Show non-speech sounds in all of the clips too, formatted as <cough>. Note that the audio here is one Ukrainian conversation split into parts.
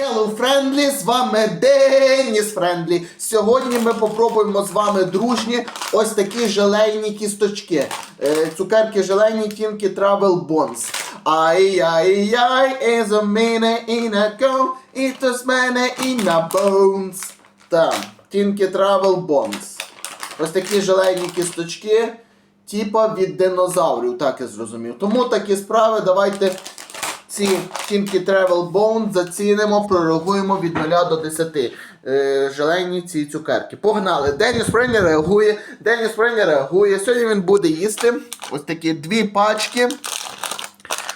Hello, Friendly, з вами Деніс Френдлі. Сьогодні ми попробуємо з вами дружні ось такі желейні кісточки. Е, цукерки желейні тінки Travel Bonds. Ай-яй-яй, is a minute in a go, it is many in a bones. Так, тінки Travel Bonds. Ось такі желейні кісточки, типа від динозаврів, так я зрозумів. Тому такі справи, давайте ці тінки Travel Bone зацінимо, прорахуємо від 0 до 10. Е, желейні ці цукерки. Погнали! Деніс Френі реагує. Деніс Френі реагує. Сьогодні він буде їсти ось такі дві пачки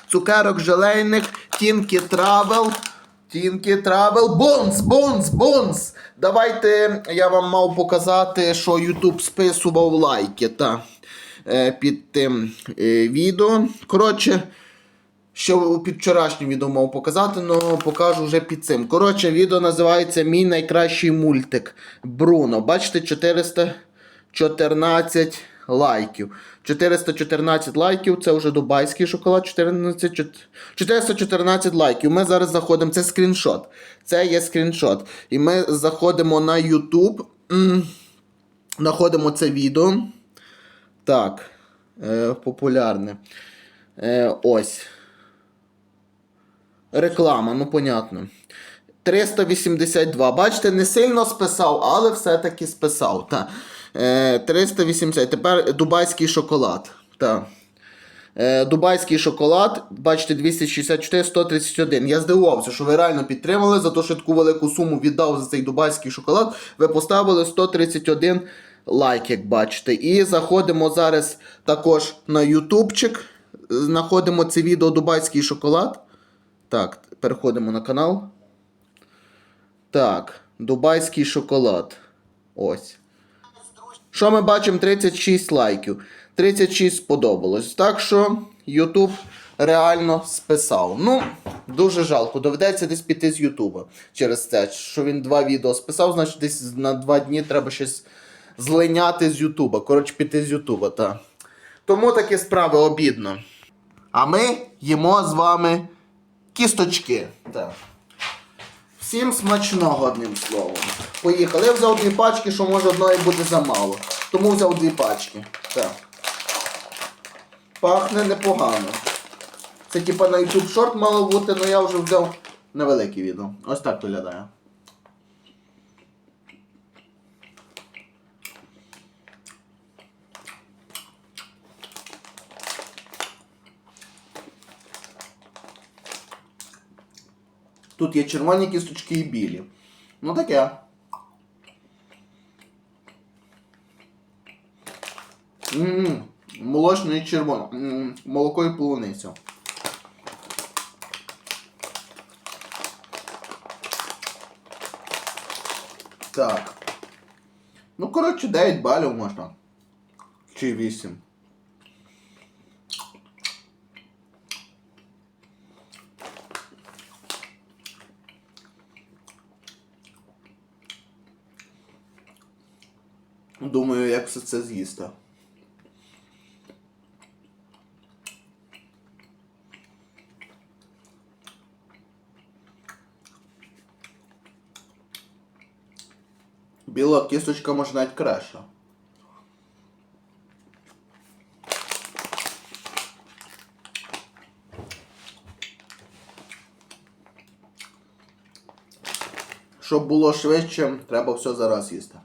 цукерок желейних, тінки Travel. Тінки Travel Бонс, бонс, бонс. Давайте я вам мав показати, що YouTube списував лайки та, е, під тим е, відео. Коротше, що під вчорашнім відео мав показати, але покажу вже під цим. Коротше, відео називається Мій найкращий мультик Бруно. Бачите, 414 лайків. 414 лайків це вже дубайський шоколад. 14, 414 лайків. Ми зараз заходимо. Це скріншот. Це є скріншот. І ми заходимо на YouTube. Знаходимо це відео. Так. Е, популярне. Е, ось. Реклама, ну понятно. 382. Бачите, не сильно списав, але все-таки списав. Та. Е, 380. Тепер дубайський шоколад. Та. Е, дубайський шоколад, бачите, 264, 131. Я здивувався, що ви реально підтримали за те, що таку велику суму віддав за цей дубайський шоколад. Ви поставили 131 лайк, як бачите. І заходимо зараз також на ютубчик. Знаходимо це відео Дубайський шоколад. Так, переходимо на канал. Так, Дубайський шоколад. Ось. Що ми бачимо? 36 лайків. 36 сподобалось. Так що YouTube реально списав. Ну, дуже жалко. Доведеться десь піти з Ютуба через це. Що він два відео списав, значить десь на два дні треба щось злиняти з Ютуба. Коротше, піти з Ютуба, так. Тому такі справи обідно. А ми їмо з вами кісточки. Так. Всім смачного одним словом. Поїхали. Я взяв дві пачки, що може одної буде замало. Тому взяв дві пачки. Так. Пахне непогано. Це типа на YouTube шорт мало бути, але я вже взяв невелике відео. Ось так виглядає. Тут є червоні кісточки і білі. Ну таке. Ммм, молочне і червоне. М, Молоко і полуниця. Так. Ну, коротше, 9 балів можна. Чи 8. Думаю, як все це з'їсти. Біла кісточка може навіть краще. Щоб було швидше, треба все зараз їсти.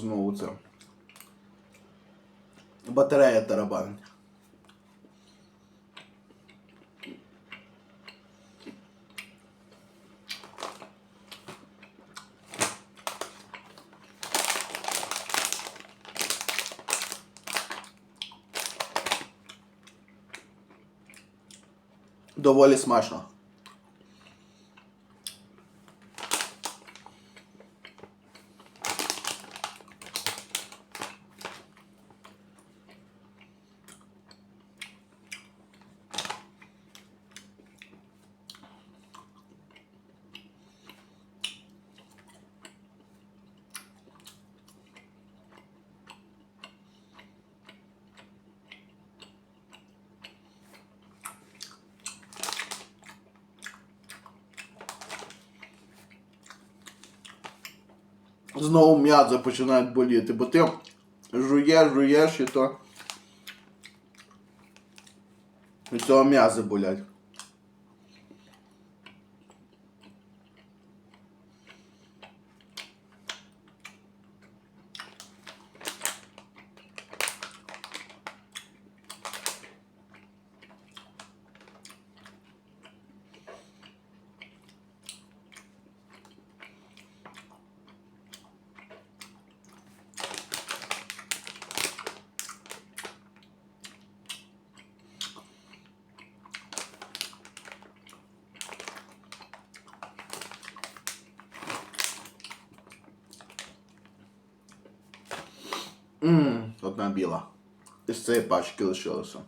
Знову це. Батарея тарабанить. Доволі смачно. Знову м'язи починають боліти, бо ти жуєш, жуєш і то. Від цього м'язи болять. Ммм, одна біла. Із цієї пачки лишилося.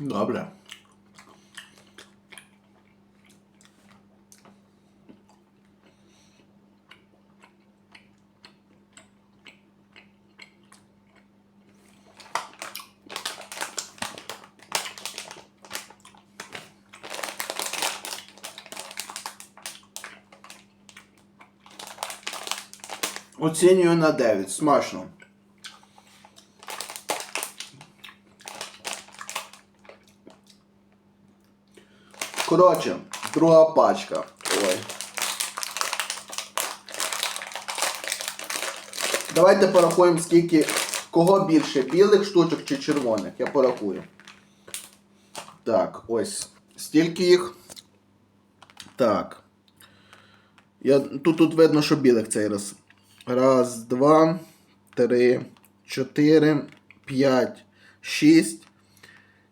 Добре. Оцінюю на 9. Смачно. Коротше, друга пачка. Ой. Давайте порахуємо, скільки кого більше, білих штучок чи червоних. Я порахую. Так, ось. Стільки їх. Так. Я, тут, тут видно, що білих цей раз. Раз, два, три, чотири, п'ять, шість,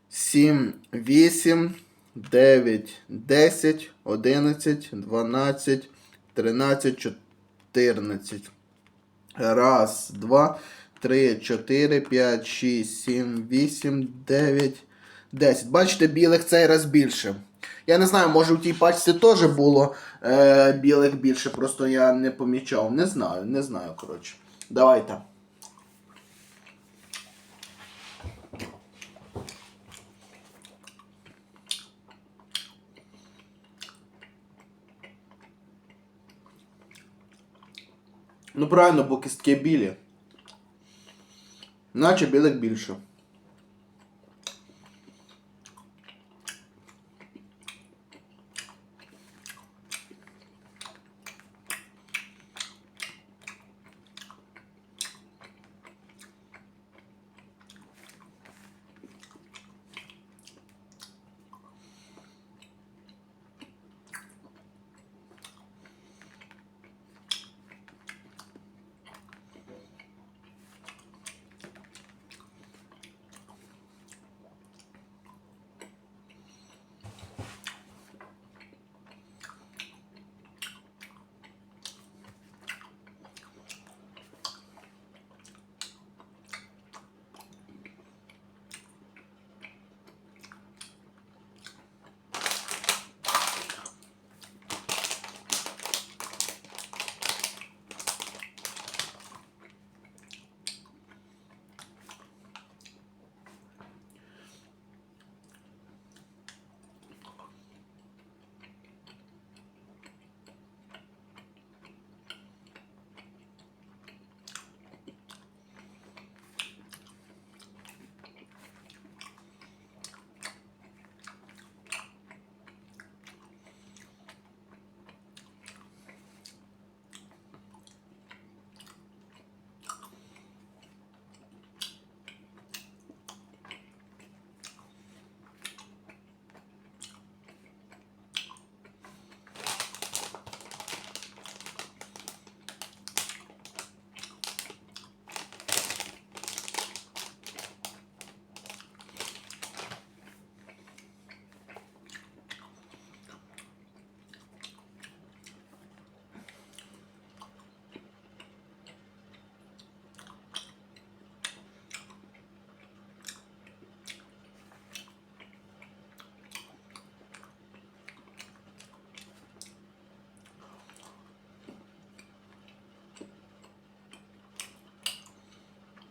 сім, вісім. 9, 10, 11, 12, 13, 14. Раз, два, три, чотири, п'ять, шість, сім, вісім, дев'ять, десять. Бачите, білих цей раз більше. Я не знаю, може в тій пачці теж було е, білих більше, просто я не помічав. Не знаю, не знаю, коротше. Давайте. Ну правильно, бо кістки білі. Наче білих більше.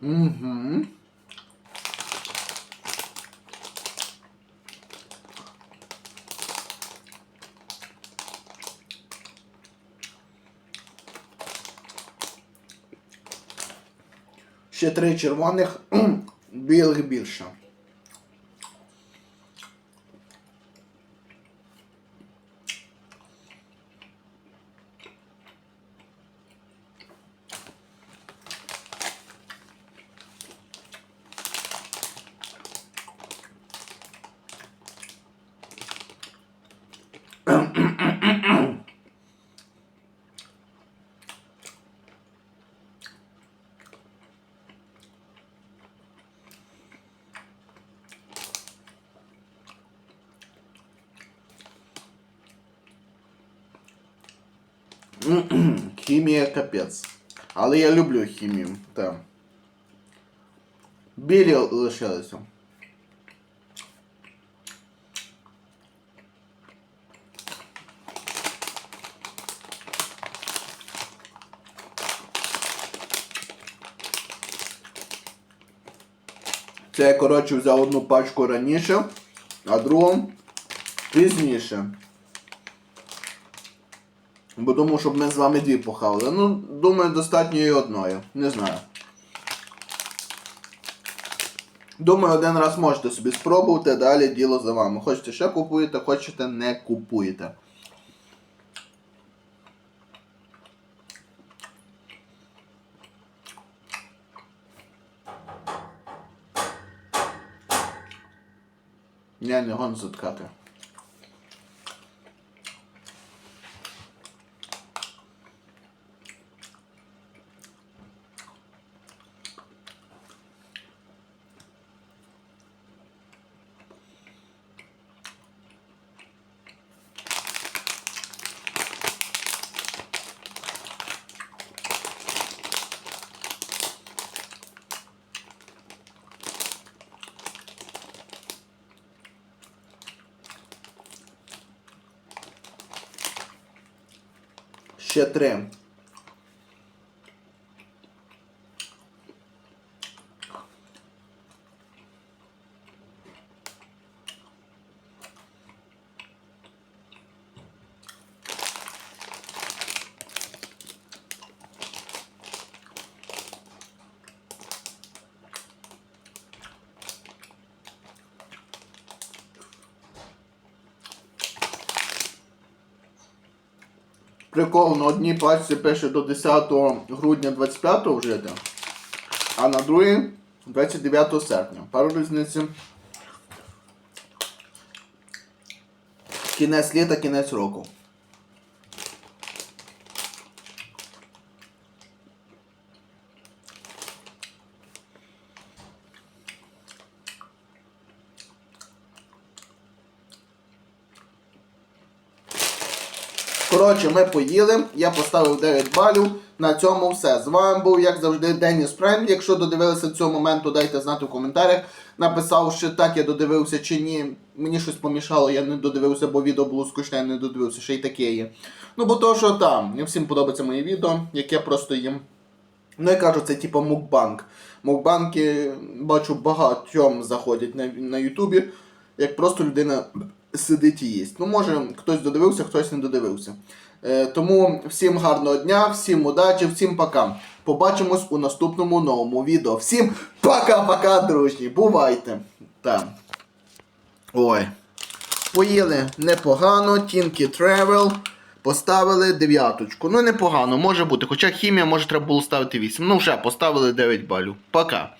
Угу. Ще три червоних, <clears throat> білих більше. <clears throat> Хімія капець. Але я люблю хімію. Так. Білі лишилися. Це я, коротше, взяв одну пачку раніше, а другу пізніше. Бо думав, щоб ми з вами дві похавали. Ну, думаю, достатньо і одної. Не знаю. Думаю, один раз можете собі спробувати, далі діло за вами. Хочете ще купуєте, хочете не купуєте. Я не гон заткати. Ще Прикол, на одній пачці пише до 10 грудня 25 вжити, а на другій 29 серпня. Пару різниці. Кінець літа, кінець року. Коротше, ми поїли, я поставив 9 балів. На цьому все. З вами був, як завжди, Деніс Прайм. Якщо додивилися цього моменту, дайте знати в коментарях. Написав, що так я додивився чи ні. Мені щось помішало, я не додивився, бо відео було скучне, я не додивився, ще й таке є. Ну, бо то, що там, всім подобається моє відео, яке просто їм. Ну, я кажу, це типу мукбанк. Мукбанки, бачу, багатьом заходять на, на Ютубі, як просто людина сидить і їсть. Ну, може, хтось додивився, хтось не додивився. Е, тому всім гарного дня, всім удачі, всім пока. Побачимось у наступному новому відео. Всім пока-пока, дружні. Бувайте. Так. Ой. Поїли непогано, Тінкі Тревел. Поставили дев'яточку. Ну непогано, може бути. Хоча хімія може треба було ставити 8. Ну вже поставили 9 балів. Пока.